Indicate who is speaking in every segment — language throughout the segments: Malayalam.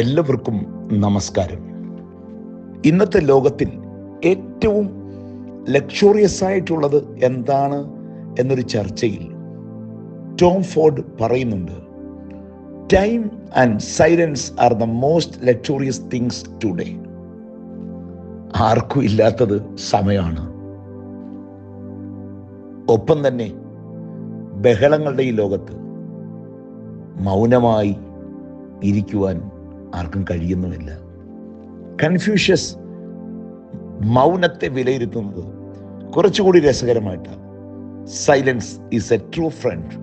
Speaker 1: എല്ലാവർക്കും നമസ്കാരം. ഇന്നത്തെ ലോകത്തിൽ ഏറ്റവും ലക്ഷറിയസ് ആയിട്ടുള്ളത് എന്താണ് എന്നൊരു ചർച്ചയിൽ ടോം ഫോർഡ് പറയുന്നുണ്ട്. Time and silence are the most luxurious things today ആർക്കും ഇല്ലാത്തത് സമയമാണ് ഒപ്പം തന്നെ ബഹളങ്ങളുടെ ഈ ലോകത്ത് മൗനമായി ഇരിക്കുവാൻ ആർക്കും കഴിയുന്നുമില്ല. കൺഫ്യൂഷ്യസ് മൗനത്തെ വിലയിരുത്തുന്നത് കുറച്ചുകൂടി രസകരമായിട്ടാണ്. Silence is a true friend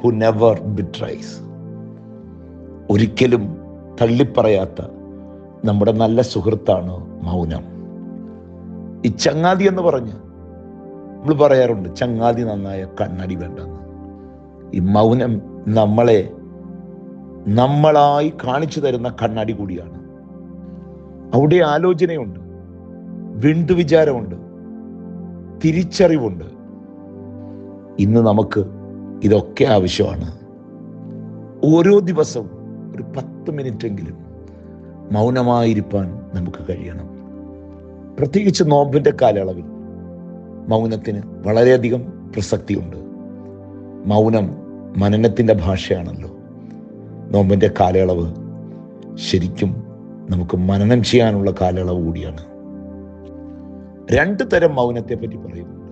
Speaker 1: who never betrays ഒരിക്കലും തള്ളിപ്പറയാത്ത നമ്മുടെ നല്ല സുഹൃത്താണ് മൗനം. ഈ ചങ്ങാതി എന്ന് പറഞ്ഞ് നമ്മൾ പറയാറുണ്ട് ചങ്ങാതി നന്നായ കണ്ണടി വേണ്ടെന്ന്. ഈ മൗനം നമ്മളെ നമ്മളായി കാണിച്ചു തരുന്ന കണ്ണാടി കൂടിയാണ്. അവിടെ ആലോചനയുണ്ട്. വിണ്ടുവിചാരമുണ്ട് തിരിച്ചറിവുണ്ട്. ഇന്ന് നമുക്ക് ഇതൊക്കെ ആവശ്യമാണ്. ഓരോ ദിവസവും ഒരു പത്ത് മിനിറ്റെങ്കിലും മൗനമായിരിക്കാൻ നമുക്ക് കഴിയണം. പ്രത്യേകിച്ച് നോമ്പിന്റെ കാലയളവിൽ മൗനത്തിന് വളരെയധികം പ്രസക്തിയുണ്ട്. മൗനം മനനത്തിന്റെ ഭാഷയാണല്ലോ. നോമ്പിന്റെ കാലയളവ് ശരിക്കും നമുക്ക് മനനം ചെയ്യാനുള്ള കാലയളവ് കൂടിയാണ്. രണ്ട് തരം മൗനത്തെ പറ്റി പറയുന്നുണ്ട്.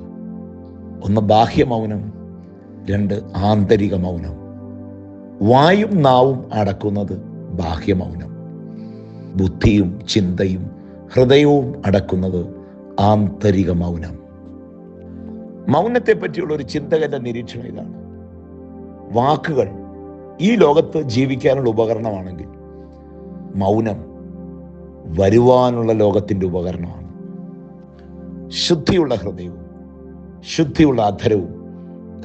Speaker 1: ഒന്ന് ബാഹ്യ മൗനം രണ്ട് ആന്തരിക മൗനം. വായും നാവും അടക്കുന്നത് ബാഹ്യ മൗനം. ബുദ്ധിയും ചിന്തയും ഹൃദയവും അടക്കുന്നത് ആന്തരിക മൗനം. മൗനത്തെ പറ്റിയുള്ള ഒരു ചിന്തകന്റെ നിരീക്ഷണം ഇതാണ്. വാക്കുകൾ ഈ ലോകത്ത് ജീവിക്കാനുള്ള ഉപകരണമാണെങ്കിൽ മൗനം വരുവാനുള്ള ലോകത്തിന്റെ ഉപകരണമാണ്. ശുദ്ധിയുള്ള ഹൃദയവും ശുദ്ധിയുള്ള അധരവും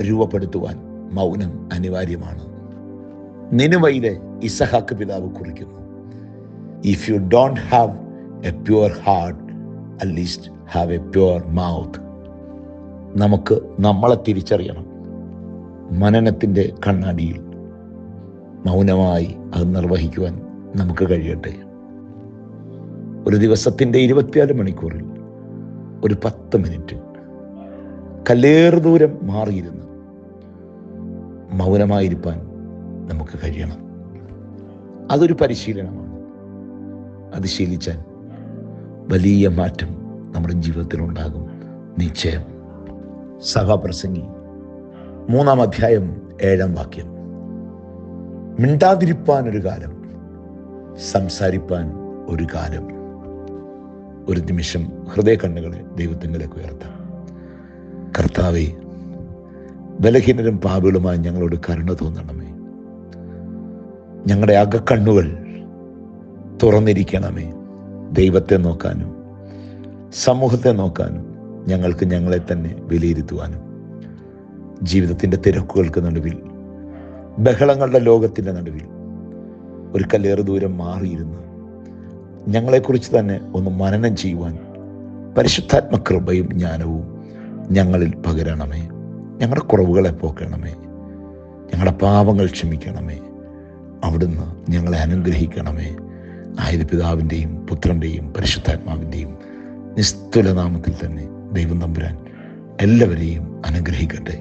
Speaker 1: രൂപപ്പെടുത്തുവാൻ മൗനം അനിവാര്യമാണ്. നിനുവയിലെ ഇസഹാക്ക് പിതാവ് കുറിക്കുന്നു. If you don't have a pure heart at least have a pure mouth നമുക്ക് നമ്മളെ തിരിച്ചറിയണം. മനനത്തിന്റെ കണ്ണാടിയിൽ മൗനമായി അത് നിർവഹിക്കുവാൻ നമുക്ക് കഴിയട്ടെ. ഒരു ദിവസത്തിന്റെ ഇരുപത്തിനാല് മണിക്കൂറിൽ ഒരു പത്ത് മിനിറ്റ് കല്ലേറു ദൂരം മാറിയിരുന്ന് മൗനമായിരിക്കാൻ നമുക്ക് കഴിയണം. അതൊരു പരിശീലനമാണ്. അത് ശീലിച്ചാൽ വലിയ മാറ്റം നമ്മുടെ ജീവിതത്തിലുണ്ടാകും. നിശ്ചയം. സഹപ്രസംഗി. മൂന്നാം അധ്യായം ഏഴാം വാക്യം. മിണ്ടാതിരിപ്പാൻ ഒരു കാലം സംസാരിപ്പാൻ ഒരു കാലം. ഒരു നിമിഷം ഹൃദയ കണ്ണുകളെ ദൈവത്തിങ്കിലേക്ക് ഉയർത്താം. കർത്താവെ ബലഹീനരും പാപികളുമായി ഞങ്ങളോട് കരുണ തോന്നണമേ. ഞങ്ങളുടെ അകക്കണ്ണുകൾ തുറന്നിരിക്കണമേ. ദൈവത്തെ നോക്കാനും സമൂഹത്തെ നോക്കാനും ഞങ്ങൾക്ക് ഞങ്ങളെ തന്നെ വിലയിരുത്തുവാനും ജീവിതത്തിന്റെ തിരക്കുകൾക്ക് നടുവിൽ ബഹളങ്ങളുടെ ലോകത്തിന്റെ നടുവിൽ ഒരു കല്ലേറെ ദൂരം മാറിയിരുന്ന് ഞങ്ങളെക്കുറിച്ച് തന്നെ ഒന്ന് മനനം ചെയ്യുവാൻ പരിശുദ്ധാത്മ കൃപയും ജ്ഞാനവും ഞങ്ങളിൽ പകരണമേ. ഞങ്ങളുടെ കുറവുകളെ പോക്കണമേ. ഞങ്ങളുടെ പാപങ്ങൾ ക്ഷമിക്കണമേ. അവിടുന്ന് ഞങ്ങളെ അനുഗ്രഹിക്കണമേ. ആയത് പിതാവിന്റെയും പുത്രന്റെയും പരിശുദ്ധാത്മാവിന്റെയും നിസ്തുലനാമത്തിൽ തന്നെ ദൈവം തമ്പുരാൻ എല്ലാവരെയും അനുഗ്രഹിക്കട്ടെ.